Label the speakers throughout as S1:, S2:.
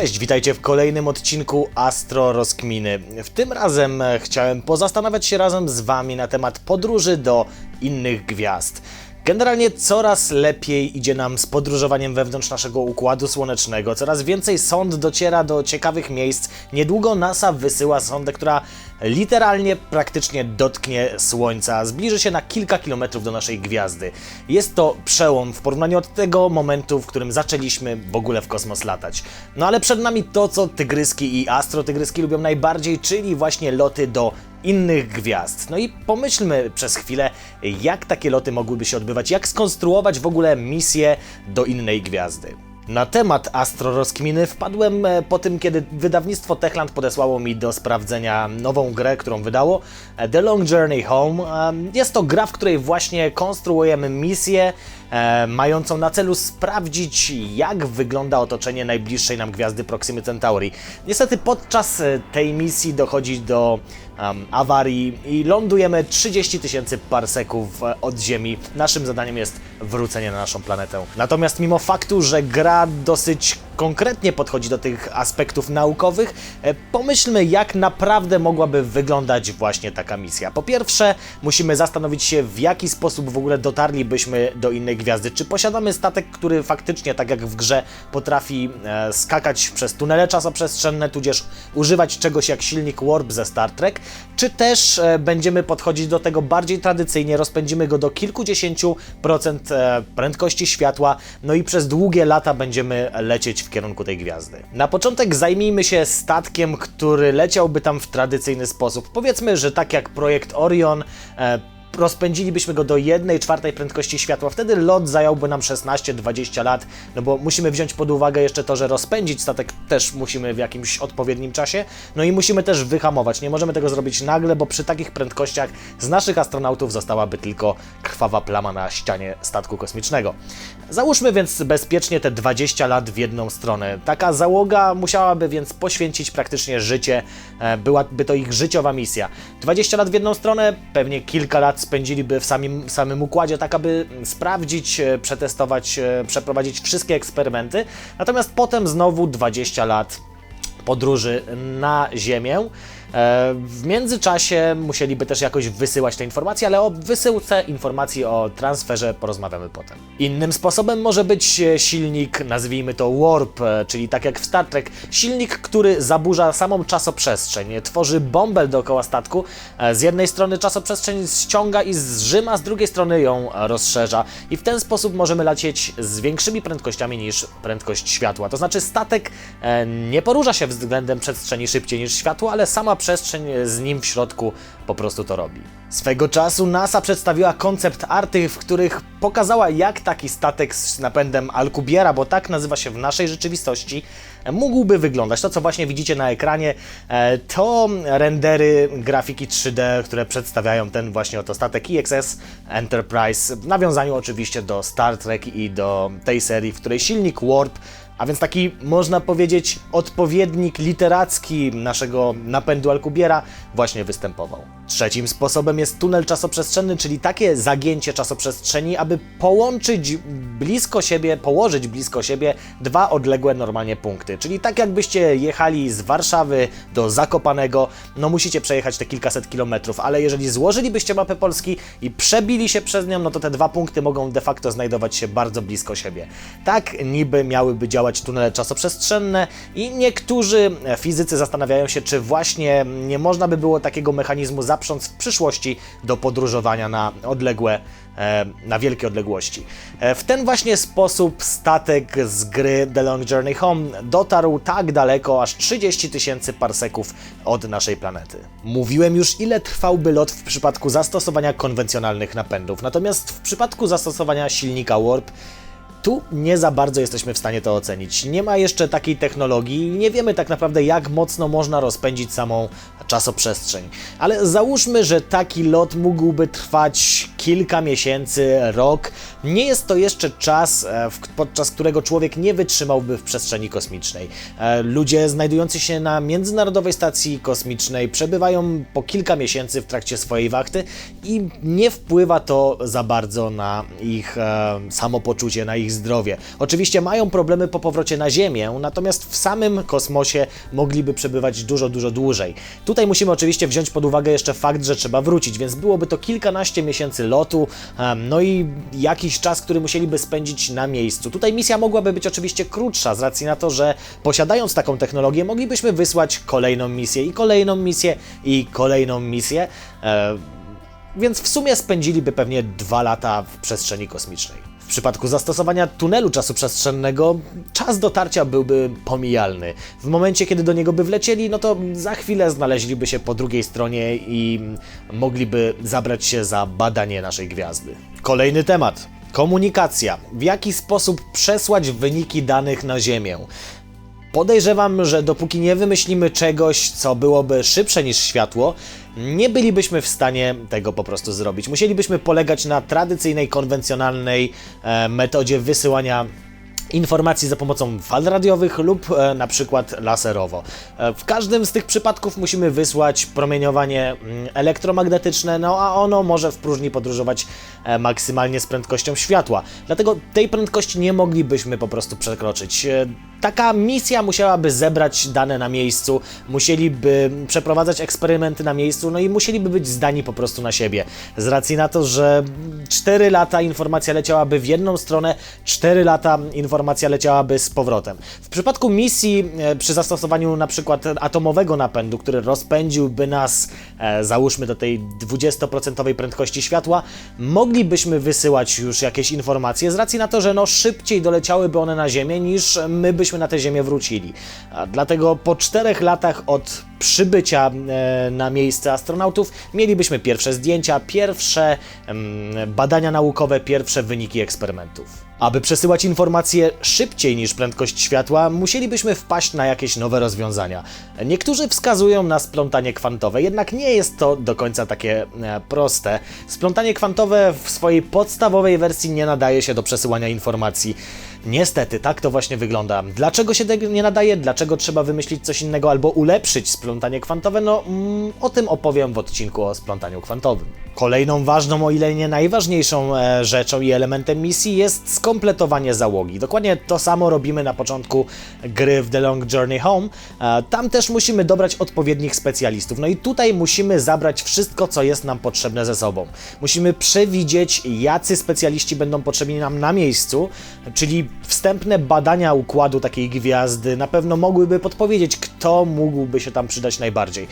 S1: Cześć, witajcie w kolejnym odcinku Astro Rozkminy. W tym razem e, chciałem pozastanawiać się razem z Wami na temat podróży do innych gwiazd. Generalnie coraz lepiej idzie nam z podróżowaniem wewnątrz naszego układu słonecznego, coraz więcej sond dociera do ciekawych miejsc. Niedługo NASA wysyła sondę, która literalnie praktycznie dotknie Słońca, zbliży się na kilka kilometrów do naszej gwiazdy. Jest to przełom w porównaniu od tego momentu, w którym zaczęliśmy w ogóle w kosmos latać. No ale przed nami to, co tygryski i astrotygryski lubią najbardziej, czyli właśnie loty do innych gwiazd. No i pomyślmy przez chwilę, jak takie loty mogłyby się odbywać, jak skonstruować w ogóle misję do innej gwiazdy. Na temat astrorozkminy wpadłem e, po tym, kiedy wydawnictwo Techland podesłało mi do sprawdzenia nową grę, którą wydało, e, The Long Journey Home. E, Jest to gra, w której właśnie konstruujemy misję mającą na celu sprawdzić, jak wygląda otoczenie najbliższej nam gwiazdy Proximy Centauri. Niestety podczas tej misji dochodzi do em, awarii i lądujemy 30 tysięcy parseków e, od Ziemi. Naszym zadaniem jest wrócenie na naszą planetę. Natomiast mimo faktu, że gra dosyć konkretnie podchodzi do tych aspektów naukowych, e, pomyślmy, jak naprawdę mogłaby wyglądać właśnie taka misja. Po pierwsze, musimy zastanowić się, w jaki sposób w ogóle dotarlibyśmy do innej gwiazdy. Czy posiadamy statek, który faktycznie, tak jak w grze, potrafi e, skakać przez tunele czasoprzestrzenne, tudzież używać czegoś jak silnik Warp ze Star Trek, czy też e, będziemy podchodzić do tego bardziej tradycyjnie, rozpędzimy go do kilkudziesięciu procent prędkości światła, no i przez długie lata będziemy lecieć w kierunku tej gwiazdy. Na początek zajmijmy się statkiem, który leciałby tam w tradycyjny sposób. Powiedzmy, że tak jak projekt Orion, e, rozpędzilibyśmy go do 1 czwartej prędkości światła, wtedy lot zająłby nam 16-20 lat, no bo musimy wziąć pod uwagę jeszcze to, że rozpędzić statek też musimy w jakimś odpowiednim czasie, no i musimy też wyhamować. Nie możemy tego zrobić nagle, bo przy takich prędkościach z naszych astronautów zostałaby tylko krwawa plama na ścianie statku kosmicznego. Załóżmy więc bezpiecznie te 20 lat w jedną stronę. Taka załoga musiałaby więc poświęcić praktycznie życie, e, byłaby to ich życiowa misja. 20 lat w jedną stronę, pewnie kilka lat spędziliby w samym, samym układzie, tak aby sprawdzić, e, przetestować, e, przeprowadzić wszystkie eksperymenty. Natomiast potem znowu 20 lat podróży na Ziemię. E, W międzyczasie musieliby też jakoś wysyłać te informacje, ale o wysyłce informacji o transferze porozmawiamy potem. Innym sposobem może być e, silnik, nazwijmy to Warp, e, czyli tak jak w Star Trek, silnik, który zaburza samą czasoprzestrzeń, tworzy bąbel dookoła statku. Z jednej strony czasoprzestrzeń ściąga i zrzyma, z drugiej strony ją rozszerza i w ten sposób możemy lecieć z większymi prędkościami niż prędkość światła. To znaczy statek nie porusza się względem przestrzeni szybciej niż światło, ale sama przestrzeń z nim w środku po prostu to robi. Swego czasu NASA przedstawiła koncept arty, w których pokazała jak taki statek z napędem Alcubierra, bo tak nazywa się w naszej rzeczywistości, e, mógłby wyglądać. To co właśnie widzicie na ekranie e, to rendery grafiki 3D, które przedstawiają ten właśnie oto statek IXS Enterprise w nawiązaniu oczywiście do Star Trek i do tej serii, w której silnik Warp a więc taki, można powiedzieć, odpowiednik literacki naszego napędu Alcubierra właśnie występował. Trzecim sposobem jest tunel czasoprzestrzenny, czyli takie zagięcie czasoprzestrzeni, aby połączyć blisko siebie, położyć blisko siebie dwa odległe normalnie punkty. Czyli tak jakbyście jechali z Warszawy do Zakopanego, no musicie przejechać te kilkaset kilometrów, ale jeżeli złożylibyście mapę Polski i przebili się przez nią, no to te dwa punkty mogą de facto znajdować się bardzo blisko siebie. Tak niby miałyby działać tunele czasoprzestrzenne i niektórzy fizycy zastanawiają się, czy właśnie nie można by było takiego mechanizmu zaprząc w przyszłości do podróżowania na odległe, e, na wielkie odległości. E, W ten właśnie sposób statek z gry The Long Journey Home dotarł tak daleko, aż 30 tysięcy parseków od naszej planety. Mówiłem już, ile trwałby lot w przypadku zastosowania konwencjonalnych napędów, natomiast w przypadku zastosowania silnika Warp tu nie za bardzo jesteśmy w stanie to ocenić. Nie ma jeszcze takiej technologii, nie wiemy tak naprawdę, jak mocno można rozpędzić samą czasoprzestrzeń. Ale załóżmy, że taki lot mógłby trwać kilka miesięcy, rok. Nie jest to jeszcze czas, e, podczas którego człowiek nie wytrzymałby w przestrzeni kosmicznej. E, Ludzie znajdujący się na Międzynarodowej Stacji Kosmicznej przebywają po kilka miesięcy w trakcie swojej wachty i nie wpływa to za bardzo na ich e, samopoczucie, na ich zdrowie. Oczywiście mają problemy po powrocie na Ziemię, natomiast w samym kosmosie mogliby przebywać dużo, dużo dłużej. Tutaj musimy oczywiście wziąć pod uwagę jeszcze fakt, że trzeba wrócić, więc byłoby to kilkanaście miesięcy lotu, no i jakiś czas, który musieliby spędzić na miejscu. Tutaj misja mogłaby być oczywiście krótsza, z racji na to, że posiadając taką technologię, moglibyśmy wysłać kolejną misję i kolejną misję i kolejną misję. E, więc w sumie spędziliby pewnie dwa lata w przestrzeni kosmicznej. W przypadku zastosowania tunelu czasu przestrzennego czas dotarcia byłby pomijalny. W momencie, kiedy do niego by wlecieli, no to za chwilę znaleźliby się po drugiej stronie i mogliby zabrać się za badanie naszej gwiazdy. Kolejny temat. Komunikacja. W jaki sposób przesłać wyniki danych na Ziemię? Podejrzewam, że dopóki nie wymyślimy czegoś, co byłoby szybsze niż światło, nie bylibyśmy w stanie tego po prostu zrobić. Musielibyśmy polegać na tradycyjnej, konwencjonalnej e, metodzie wysyłania informacji za pomocą fal radiowych lub e, na przykład laserowo. E, w każdym z tych przypadków musimy wysłać promieniowanie mm, elektromagnetyczne, no a ono może w próżni podróżować e, maksymalnie z prędkością światła. Dlatego tej prędkości nie moglibyśmy po prostu przekroczyć. E, Taka misja musiałaby zebrać dane na miejscu, musieliby przeprowadzać eksperymenty na miejscu, no i musieliby być zdani po prostu na siebie. Z racji na to, że 4 lata informacja leciałaby w jedną stronę, 4 lata informacja leciałaby z powrotem. W przypadku misji e, przy zastosowaniu na przykład atomowego napędu, który rozpędziłby nas, e, załóżmy do tej 20% prędkości światła, moglibyśmy wysyłać już jakieś informacje z racji na to, że no szybciej doleciałyby one na Ziemię niż my byśmy na tę Ziemię wrócili. A dlatego po czterech latach od przybycia e, na miejsce astronautów mielibyśmy pierwsze zdjęcia, pierwsze badania naukowe, pierwsze wyniki eksperymentów. Aby przesyłać informacje szybciej niż prędkość światła, musielibyśmy wpaść na jakieś nowe rozwiązania. Niektórzy wskazują na splątanie kwantowe, jednak nie jest to do końca takie e, proste. Splątanie kwantowe w swojej podstawowej wersji nie nadaje się do przesyłania informacji. Niestety, tak to właśnie wygląda. Dlaczego się tego nie nadaje? Dlaczego trzeba wymyślić coś innego albo ulepszyć splątanie kwantowe? No, mm, o tym opowiem w odcinku o splątaniu kwantowym. Kolejną ważną, o ile nie najważniejszą e, rzeczą i elementem misji jest skompletowanie załogi. Dokładnie to samo robimy na początku gry w The Long Journey Home. E, tam też musimy dobrać odpowiednich specjalistów. No i tutaj musimy zabrać wszystko, co jest nam potrzebne ze sobą. Musimy przewidzieć, jacy specjaliści będą potrzebni nam na miejscu, czyli wstępne badania układu takiej gwiazdy na pewno mogłyby podpowiedzieć, kto mógłby się tam przydać najbardziej.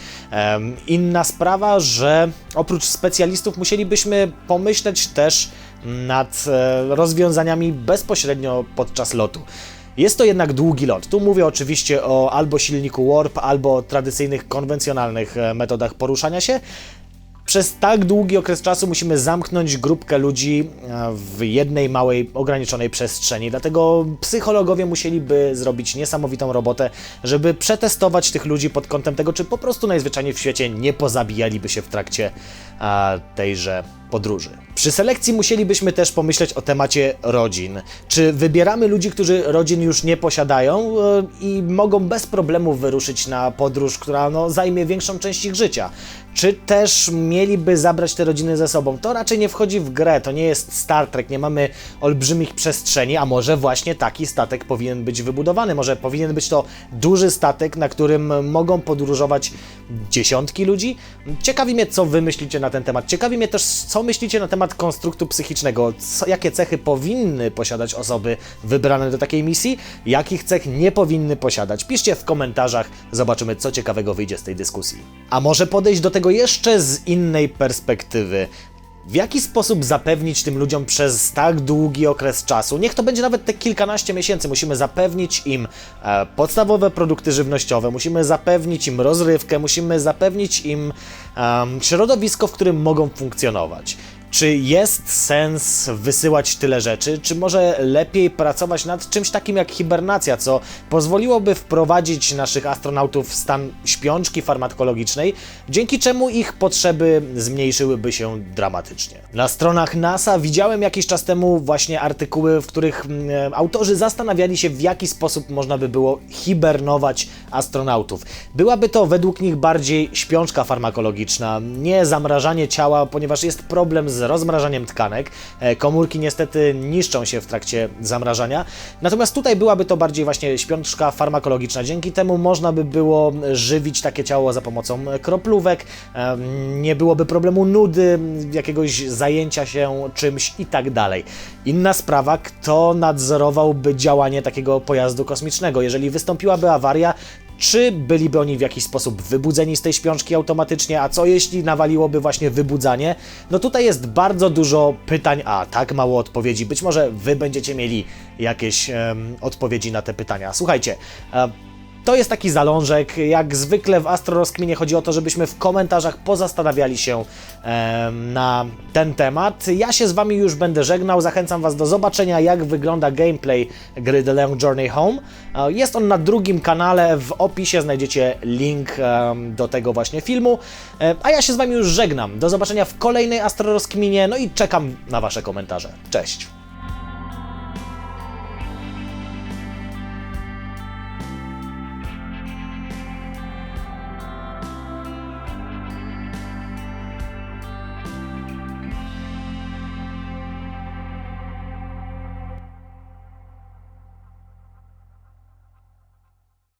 S1: Inna sprawa, że oprócz specjalistów musielibyśmy pomyśleć też nad e, rozwiązaniami bezpośrednio podczas lotu. Jest to jednak długi lot. Tu mówię oczywiście o albo silniku Warp, albo tradycyjnych, konwencjonalnych e, metodach poruszania się. Przez tak długi okres czasu musimy zamknąć grupkę ludzi e, w jednej małej, ograniczonej przestrzeni. Dlatego psychologowie musieliby zrobić niesamowitą robotę, żeby przetestować tych ludzi pod kątem tego, czy po prostu najzwyczajniej w świecie nie pozabijaliby się w trakcie a, tejże podróży. Przy selekcji musielibyśmy też pomyśleć o temacie rodzin. Czy wybieramy ludzi, którzy rodzin już nie posiadają e, i mogą bez problemu wyruszyć na podróż, która no, zajmie większą część ich życia? Czy też mieliby zabrać te rodziny ze sobą? To raczej nie wchodzi w grę, to nie jest Star Trek, nie mamy olbrzymich przestrzeni, a może właśnie taki statek powinien być wybudowany. Może powinien być to duży statek, na którym mogą podróżować dziesiątki ludzi. Ciekawi mnie, co wy myślicie na ten temat. Ciekawi mnie też, co myślicie na temat konstruktu psychicznego. Co, jakie cechy powinny posiadać osoby wybrane do takiej misji, jakich cech nie powinny posiadać. Piszcie w komentarzach, zobaczymy, co ciekawego wyjdzie z tej dyskusji. A może podejść do tego jeszcze z innej perspektywy. W jaki sposób zapewnić tym ludziom przez tak długi okres czasu, niech to będzie nawet te kilkanaście miesięcy, musimy zapewnić im e, podstawowe produkty żywnościowe, musimy zapewnić im rozrywkę, musimy zapewnić im em, środowisko, w którym mogą funkcjonować. Czy jest sens wysyłać tyle rzeczy? Czy może lepiej pracować nad czymś takim jak hibernacja, co pozwoliłoby wprowadzić naszych astronautów w stan śpiączki farmakologicznej, dzięki czemu ich potrzeby zmniejszyłyby się dramatycznie? Na stronach NASA widziałem jakiś czas temu właśnie artykuły, w których mm, autorzy zastanawiali się, w jaki sposób można by było hibernować astronautów. Byłaby to według nich bardziej śpiączka farmakologiczna, nie zamrażanie ciała, ponieważ jest problem z rozmrażaniem tkanek. E, Komórki niestety niszczą się w trakcie zamrażania. Natomiast tutaj byłaby to bardziej właśnie śpiączka farmakologiczna. Dzięki temu można by było żywić takie ciało za pomocą kroplówek, nie byłoby problemu nudy, jakiegoś zajęcia się czymś i tak dalej. Inna sprawa, kto nadzorowałby działanie takiego pojazdu kosmicznego? Jeżeli wystąpiłaby awaria, czy byliby oni w jakiś sposób wybudzeni z tej śpiączki automatycznie, a co jeśli nawaliłoby właśnie wybudzanie? No tutaj jest bardzo dużo pytań, a tak mało odpowiedzi. Być może wy będziecie mieli jakieś em, odpowiedzi na te pytania. Słuchajcie, e, to jest taki zalążek. Jak zwykle w Astro Rozkminie chodzi o to, żebyśmy w komentarzach pozastanawiali się em, na ten temat. Ja się z Wami już będę żegnał. Zachęcam Was do zobaczenia, jak wygląda gameplay gry The Long Journey Home. E, Jest on na drugim kanale. W opisie znajdziecie link em, do tego właśnie filmu. E, A ja się z Wami już żegnam. Do zobaczenia w kolejnej Astro Rozkminie. No i czekam na Wasze komentarze. Cześć!